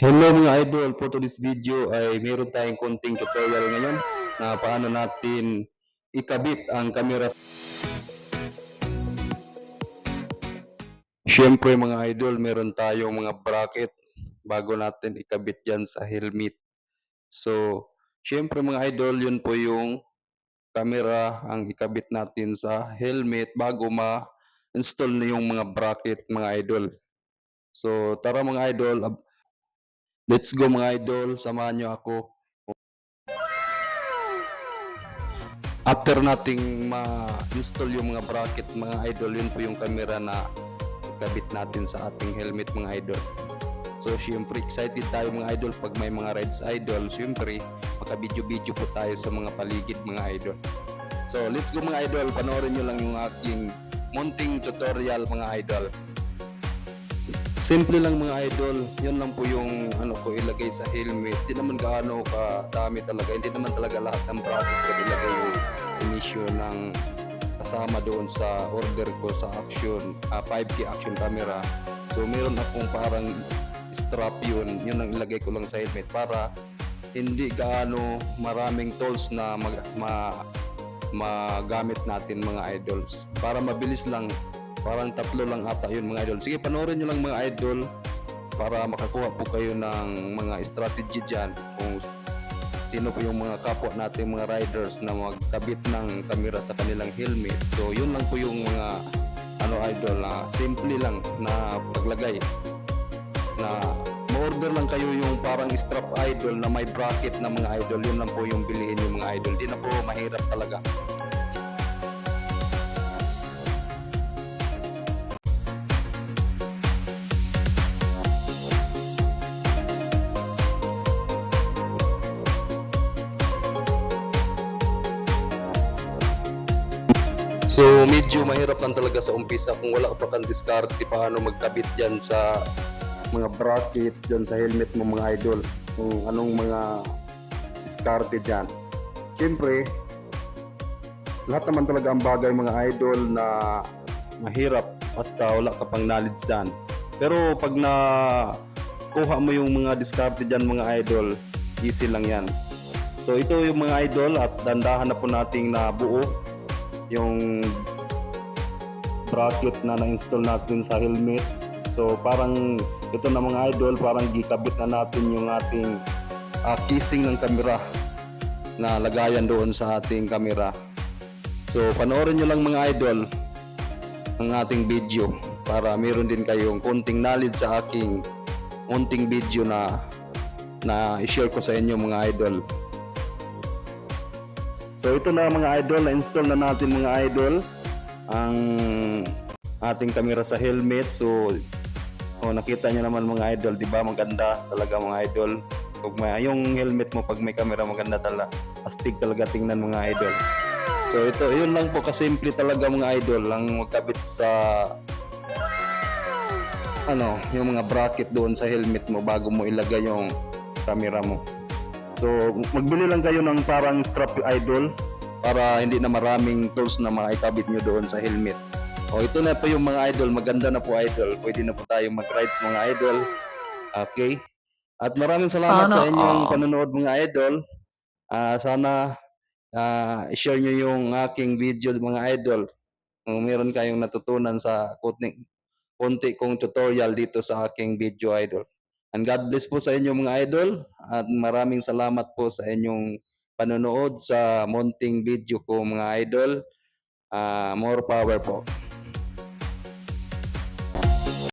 Hello mga idol, for today's video ay meron tayong konting tutorial ngayon na paano natin ikabit ang camera. Siyempre mga idol, meron tayong mga bracket bago natin ikabit yan sa helmet. So, siyempre mga idol, yun po yung camera ang ikabit natin sa helmet bago ma-install na yung mga bracket mga idol. So, tara mga idol, Let's go mga idol, samahan nyo ako. After nating ma-install yung mga bracket mga idol, yun po yung camera na ikabit natin sa ating helmet mga idol. So syempre excited tayo mga idol pag may mga rides idol, syempre makabidyo-bidyo po tayo sa mga paligid mga idol. So let's go mga idol, panoorin nyo lang yung aking mounting tutorial mga idol. Simple lang mga idol, yun lang po yung ano ko ilagay sa helmet. Hindi naman gaano ka dami talaga, hindi naman talaga lahat ng bracket ko ilagay yung inisyo ng kasama doon sa order ko sa action, ah, 5K action camera. So meron akong parang strap yun, yun ang ilagay ko lang sa helmet para hindi gaano maraming tools na mag, ma, magamit natin mga idols. Para mabilis lang Parang tatlo lang ata yun mga idol. Sige, panoorin nyo lang mga idol para makakuha po kayo ng mga strategy dyan kung sino po yung mga kapwa natin mga riders na magkabit ng camera sa kanilang helmet. So, yun lang po yung mga ano idol na simple lang na paglagay na ma-order lang kayo yung parang strap idol na may bracket na mga idol. Yun lang po yung bilihin yung mga idol. Di na po mahirap talaga. So medyo mahirap lang talaga sa umpisa kung wala pa kang diskarte paano magkabit dyan sa mga bracket dyan sa helmet mo mga idol. Kung anong mga diskarte dyan. Siyempre, lahat naman talaga ang bagay mga idol na mahirap basta wala ka pang knowledge dyan. Pero pag na kuha mo yung mga diskarte dyan mga idol, easy lang yan. So ito yung mga idol at dandahan na po nating nabuo yung bracket na na-install natin sa helmet. So parang ito na mga idol, parang gikabit na natin yung ating ah, casing ng kamera na lagayan doon sa ating kamera. So panoorin nyo lang mga idol ang ating video para meron din kayong konting knowledge sa aking konting video na na i-share ko sa inyo mga idol. So ito na mga idol, na-install na natin mga idol ang ating camera sa helmet. So oh, nakita nyo naman mga idol, di ba maganda talaga mga idol. Pag may, yung helmet mo pag may camera maganda talaga. Astig talaga tingnan mga idol. So ito, yun lang po kasimple talaga mga idol ang magkabit sa ano, yung mga bracket doon sa helmet mo bago mo ilagay yung camera mo. So, magbili lang kayo ng parang strap idol para hindi na maraming tools na maikabit nyo doon sa helmet. O, ito na po yung mga idol. Maganda na po idol. Pwede na po tayong mag-rides mga idol. Okay? At maraming salamat Sana sa inyong all. panonood mga idol. Ah, sana ah, i-share nyo yung aking video mga idol. Kung meron kayong natutunan sa konti, konti kong tutorial dito sa aking video idol. And God bless po sa inyo mga idol at maraming salamat po sa inyong panonood sa mounting video ko mga idol. Ah, more power po.